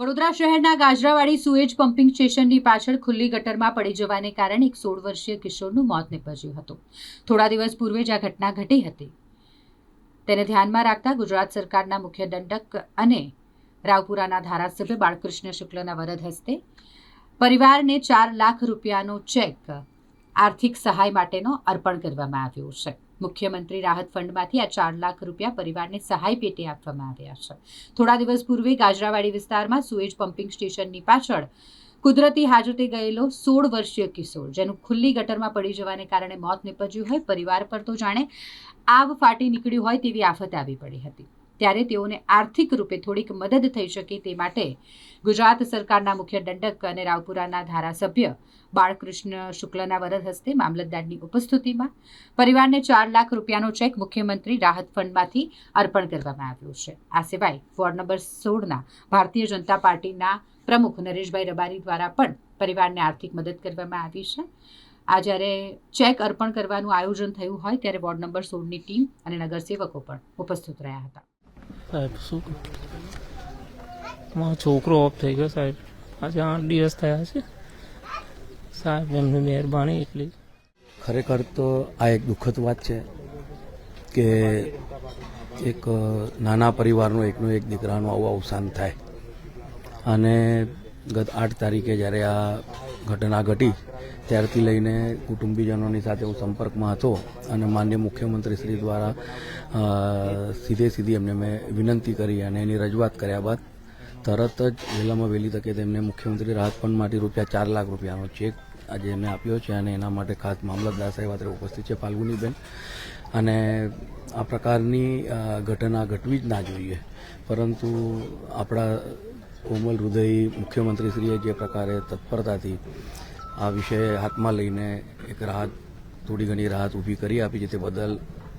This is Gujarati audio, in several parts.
વડોદરા શહેરના ગાજરાવાડી સુએજ પમ્પિંગ સ્ટેશનની પાછળ ખુલ્લી ગટરમાં પડી જવાને કારણે એક સોળ વર્ષીય કિશોરનું મોત નીપજ્યું હતું. થોડા દિવસ પૂર્વે જ આ ઘટના ઘટી હતી. તેને ધ્યાનમાં રાખતા ગુજરાત સરકારના મુખ્ય દંડક અને રાવપુરાના ધારાસભ્ય બાળકૃષ્ણ શુક્લના વરદ હસ્તે પરિવારને ચાર લાખ રૂપિયાનો ચેક આર્થિક સહાય માટેનો અર્પણ કરવામાં આવ્યો છે. મુખ્યમંત્રી રાહત ફંડમાંથી આ ચાર લાખ રૂપિયા પરિવારને સહાય પેટે આપવામાં આવ્યા છે. થોડા દિવસ પૂર્વે ગાજરાવાડી વિસ્તારમાં સુએજ પમ્પિંગ સ્ટેશનની પાછળ કુદરતી હાજતે ગયેલો સોળ વર્ષીય કિશોર, જેનું ખુલ્લી ગટરમાં પડી જવાને કારણે મોત નીપજ્યું હોય, પરિવાર પર તો જાણે આગ ફાટી નીકળ્યું હોય તેવી આફત આવી પડી હતી. ત્યારે તેઓને આર્થિક રૂપે થોડીક મદદ થઈ શકે તે માટે ગુજરાત સરકારના મુખ્ય દંડક અને રાવપુરાના ધારાસભ્ય બાળકૃષ્ણ શુક્લના વરદ હસ્તે મામલતદારની ઉપસ્થિતિમાં પરિવારને ચાર લાખ રૂપિયાનો ચેક મુખ્યમંત્રી રાહત ફંડમાંથી અર્પણ કરવામાં આવ્યો છે. આ સિવાય વોર્ડ નંબર સોળના ભારતીય જનતા પાર્ટીના પ્રમુખ નરેશભાઈ રબારી દ્વારા પણ પરિવારને આર્થિક મદદ કરવામાં આવી છે. આ જ્યારે ચેક અર્પણ કરવાનું આયોજન થયું હોય ત્યારે વોર્ડ નંબર સોળની ટીમ અને નગરસેવકો પણ ઉપસ્થિત રહ્યા હતા. સાહેબ, શું? મારો છોકરો ઓફ થઈ ગયો સાહેબ. આજે આઠ દિવસ થયા છે. સાહેબ, એમની મહેરબાની એટલી. ખરેખર તો આ એક દુઃખદ વાત છે કે એક નાના પરિવારનો એકનો એક દીકરાનું આવું અવસાન થાય. અને ગત આઠ તારીખે જ્યારે આ ઘટના ઘટી, ત્યારથી લઈને કુટુંબીજનોની સાથે હું સંપર્કમાં હતો અને માન્ય મુખ્યમંત્રી શ્રી દ્વારા સીધે સીધી એમને મેં વિનંતી કરી અને એની રજૂઆત કર્યા બાદ તરત જ વહેલામાં વહેલી તકે તેમને મુખ્યમંત્રી રાહત ફંડમાંથી રૂપિયા ચાર લાખ રૂપિયાનો ચેક આજે એમને આપ્યો છે અને એના માટે ખાસ મામલતદાર સાહેબ અત્યારે ઉપસ્થિત છે ફાલ્ગુનીબેન. અને આ પ્રકારની ઘટના ઘટવી જ ના જોઈએ. પરંતુ આપણા કોમલ હૃદય મુખ્યમંત્રીશ્રીએ જે પ્રકારે તત્પરતાથી આ વિષય હાથમાં લઈને એક રાહત, થોડી ઘણી રાહત ઊભી કરી આપી છે તે બદલ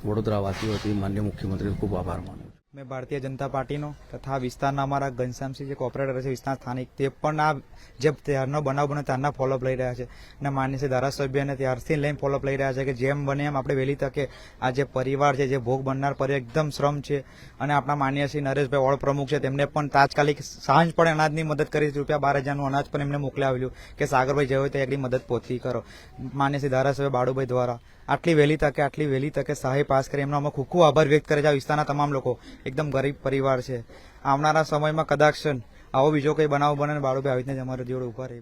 વડોદરાવાસીઓથી માન્ય મુખ્યમંત્રીનો ખૂબ આભાર માનું છું. મેં ભારતીય જનતા પાર્ટીનો તથા વિસ્તારના અમારા ઘનશ્યામસિંહ જે કોર્પોરેટર છે વિસ્તાર સ્થાનિક, તે પણ આ જે ત્યારનો બનાવ બને ત્યારના ફોલોઅપ લઈ રહ્યા છે. અને માન્ય ધારાસભ્યને ત્યારથી લઈને ફોલોઅપ લઈ રહ્યા છે કે જેમ બને એમ આપણે વહેલી તકે આ જે પરિવાર છે, જે ભોગ બનનાર પરિવાર એકદમ શ્રમ છે. અને આપણા માન્ય શ્રી નરેશભાઈ વોર્ડ પ્રમુખ છે, તેમને પણ તાત્કાલિક સાંજ પડે અનાજની મદદ કરી રૂપિયા બાર હજારનું અનાજ પણ એમને મોકલાવેલું કે સાગરભાઈ જયો તો એકલી મદદ પહોંચી કરો. માન્ય શ્રી ધારાસભ્ય બાળુભાઈ દ્વારા આટલી વહેલી તકે, આટલી વહેલી તકે સહાય પાસ કરી, એમનો અમે ખૂબ ખૂબ આભાર વ્યક્ત કરે છે આ વિસ્તારના તમામ લોકો. એકદમ ગરીબ પરિવાર છે. આવનારા સમયમાં કદાચ આવો બીજો કોઈ બનાવ બને બાળુભાઈ આવી રીતના જ અમારા જોડે ઊભા રહે.